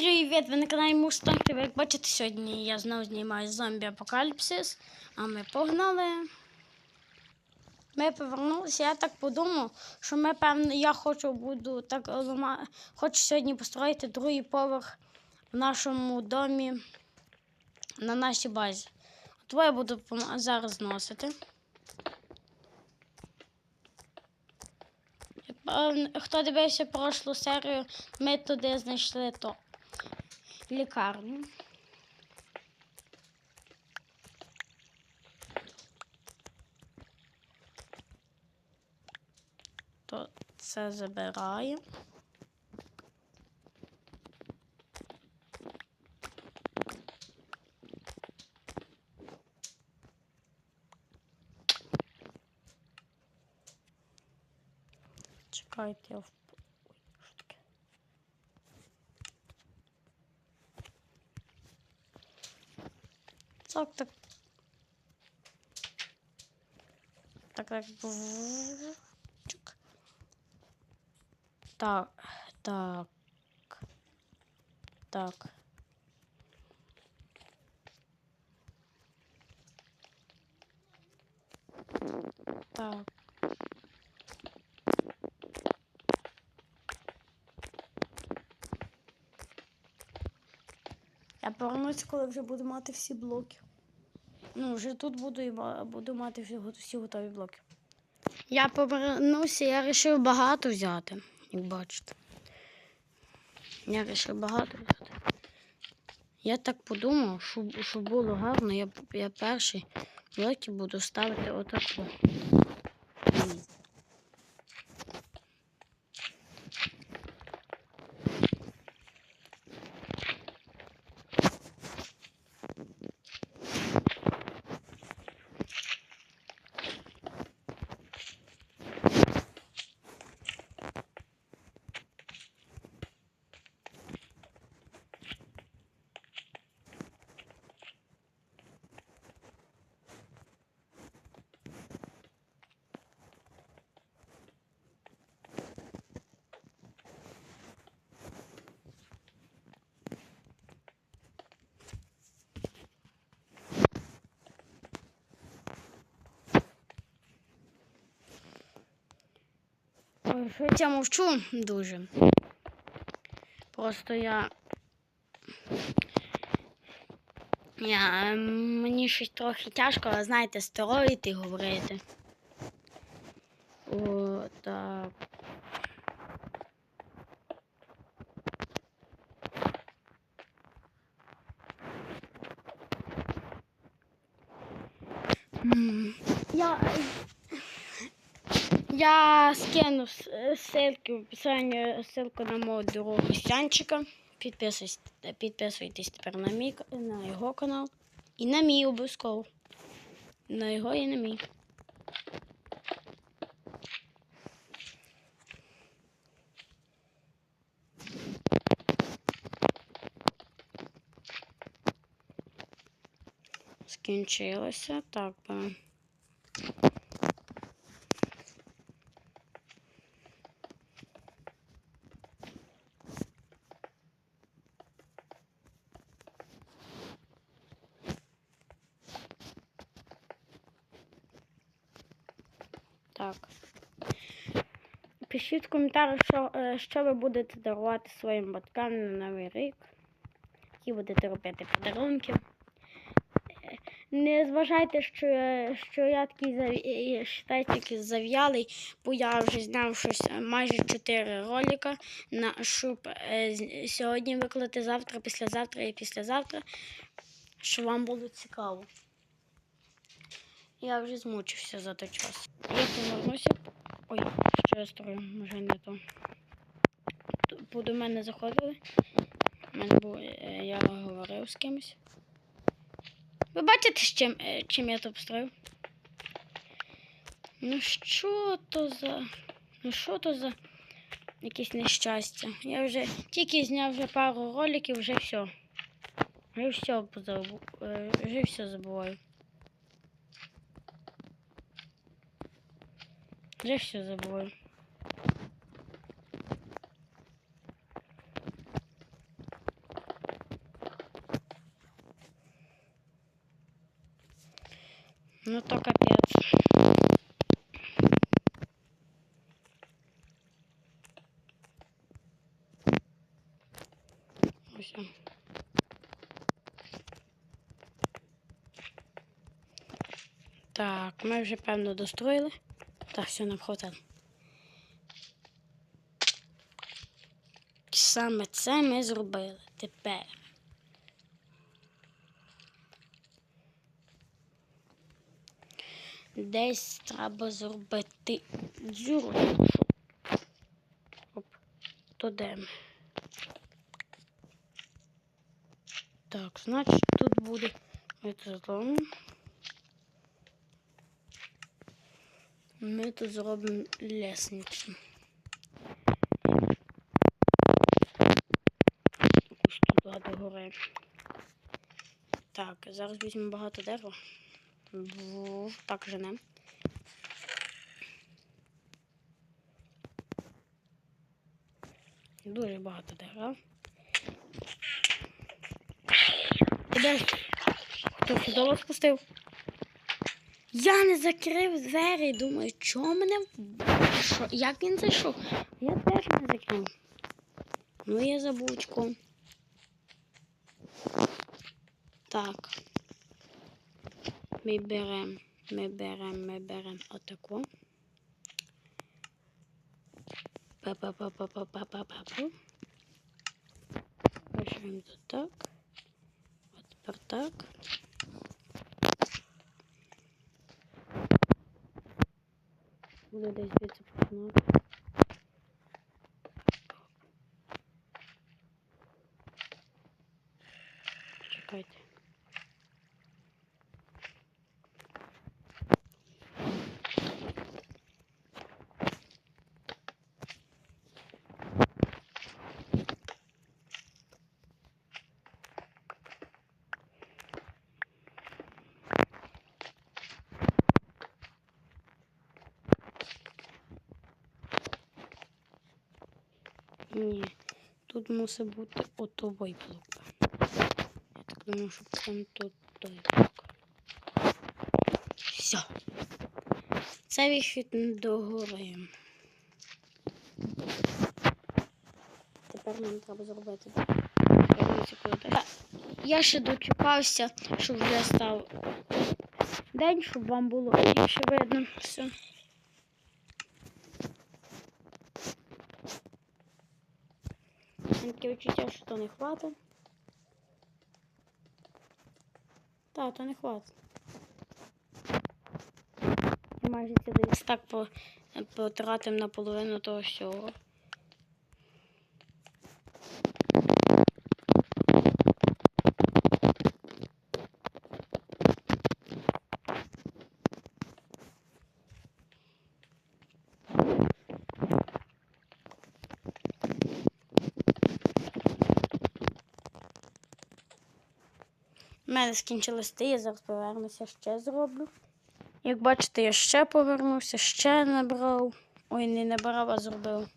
привіт! Ви на каналі Мустанг ТВ. Як бачите, сьогодні я знову знімаю зомбі Апокаліпсис. А ми погнали. Ми повернулися. Я так подумав, що ми, певно, я хочу буду так хочу сьогодні построїти другий поверх в нашому домі на нашій базі. От буду зараз зносити. Хто дивився прошлу серію, ми туди знайшли то лікарню. То це забирає. Чекайте, я. Так, так. Так, так. Чук. Так, так. Так. Так. Я повернуся, коли вже буду мати всі блоки. Ну, вже тут буду буду мати всі, готові блоки. Я повернувся, я вирішив багато взяти, як бачите. Я вирішив багато взяти. Я так подумав, щоб, щоб було гарно, я, я перші блоки буду ставити отаку. Я мовчу дуже. Просто я. Я, мені щось трохи тяжко, але знаєте, строїти говорити. О, так. Я, я скину с- э, ссылки в описании, ссылку на мого другого Костянчика. Підписуйтесь, підписуйтесь тепер на мій к- на його канал. І на мій обов'язково. На його і на мій. Скінчилося. Так. Так. Пишіть в коментарях, що, е, що ви будете дарувати своїм батькам на Новий рік. Які будете робити подарунки. Е, Не зважайте, що, я- що я такий е, такий зав'ялий, бо я вже зняв щось е, майже 4 ролика, на, щоб е, сьогодні виклати завтра, післязавтра і післязавтра, щоб вам було цікаво. Я вже змучився за той час. Я повернуся. Ой, що я строю, може не то. Бо до мене заходили. Мене був, е, я говорив з кимось. Ви бачите, з чим, е, чим я тут строїв? Ну що то за. Ну що то за якесь нещастя? Я вже тільки зняв вже пару роликів, вже все. Вже все е, Вже все забуваю. Я все забываю. Ну то капец. Ну, все. Так, мы уже певно достроили. Так, все нам хватило. Саме це ми зробили тепер. Десь треба зробити дзюру. Оп, то де ми? Так, значить тут буде методом. Ми тут зробимо. Якусь туди до гори. Так, зараз візьмемо багато дерева. Так женем. Дуже багато дерева. Де? Хто сюди спустив? Я не закрив двері. Думаю, чого мене. Що? Як він зайшов? Я теж не закрив. Ну, я забучку. Так. Ми беремо, ми беремо, ми беремо отаку. Па-па-па-па-па-па-па-па. Пишемо тут так. А тепер так. Буду десь звідси починати. Чекайте. Ні, тут мусить бути отовий блок. Я так думаю, що прям тут той блок. Все. Це вихід до гори. Тепер нам треба зробити. Я ще дочекався, щоб вже став день, щоб вам було більше видно все. Таке відчуття, що то не хватить. Так, то не хватить. Майже це десь так по, потратимо наполовину того всього. Мене скінчились ти, я зараз повернуся, ще зроблю. Як бачите, я ще повернувся, ще набрав. Ой, не набрав, а зробив.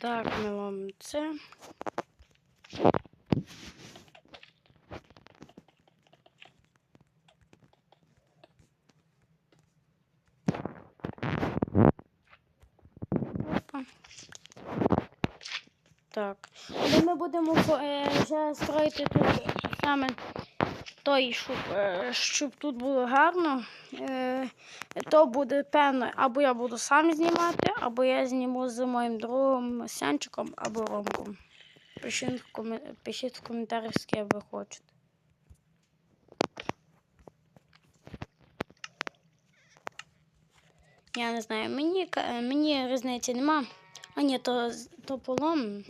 Так, ми вам це. Опа. Так. Але ми будемо е, вже строїти тут саме той, щоб, е, щоб тут було гарно. Е, то буде певно, або я буду сам знімати, або я зніму з моїм другом Сянчиком або Ромком. Пишіть в. Пишіть в коментарях, з ким ви хочете. Я не знаю, мені, мені різниці нема. А ні, то, то полом.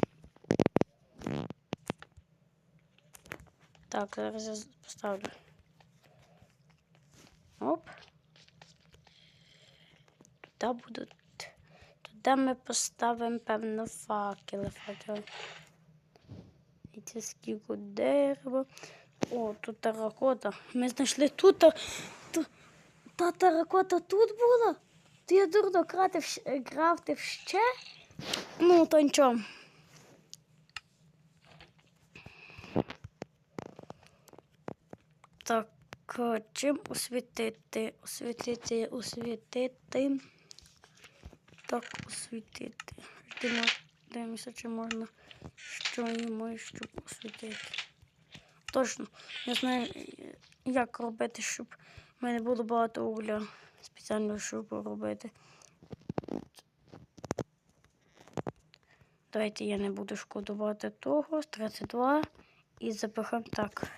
Так, зараз я поставлю. Оп. Туди будуть. Туди ми поставимо, певно, факели. Факели. І це скільки дерева. О, тут теракота. Ми знайшли тут. та- Та, та теракота тут була? Ти я дурно крафтив, щ- крафтив ще? Ну, то нічого. Так, е, чим освітити? Освітити, освітити. Так, освітити. Дивимося, чи можна що йому, щоб освітити. Точно, я знаю, як робити, щоб в мене було багато угля. Спеціально, щоб робити. Давайте я не буду шкодувати того. 32 і запихаємо так.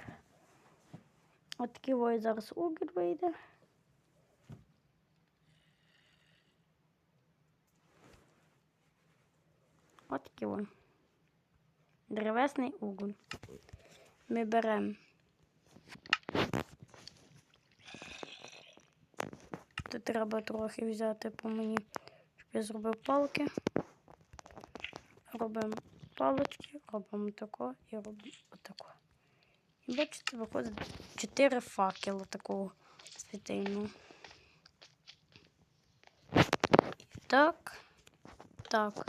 От такий ось зараз уголь вийде. От такий ось. Древесний уголь. Ми беремо. Тут треба трохи взяти по мені, щоб я зробив палки. Робимо палочки, робимо тако і робимо бачите, виходить 4 факела такого світильного. Так, так,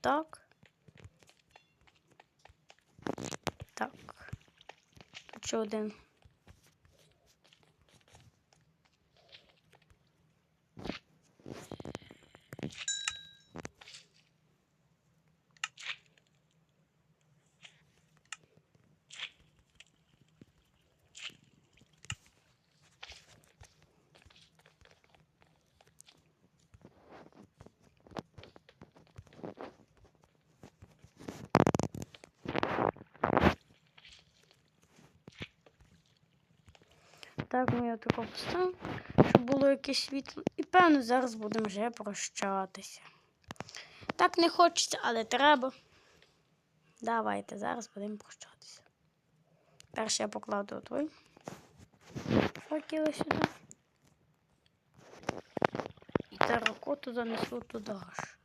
так. Так. Тут ще один. Так, ми його тако поставимо, щоб було якесь світло. І певно, зараз будемо вже прощатися. Так не хочеться, але треба. Давайте, зараз будемо прощатися. Перше я покладу той факели сюди. І теракоту занесу туди аж.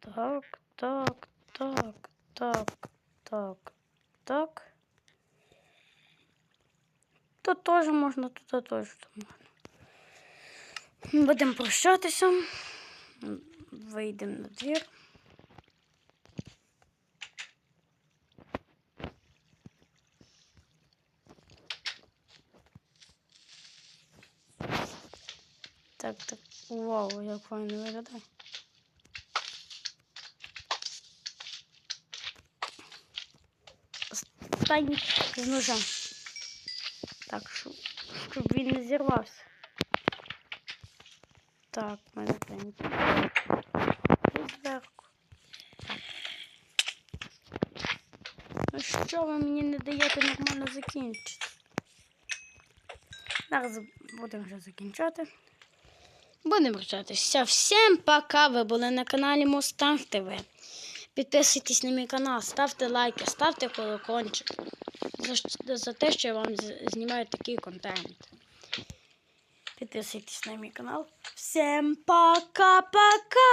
Так, так, так, так, так. Тут теж можна, тут теж можна. Будемо прощатися. Вийдемо на двір. Так, так. Вау, як файно виглядає. Останній з. Так, щоб, щоб він не зірвався. Так, в мене зверху. Ну що ви мені не даєте нормально закінчити? Зараз будемо вже закінчати. Будемо прощатися. Всім пока! Ви були на каналі Мустанг ТВ. Підписуйтесь на мій канал, ставте лайки, ставте колокольчик. За, за те, що я вам знімаю такий контент. Підписуйтесь на мій канал. Всім пока-пока!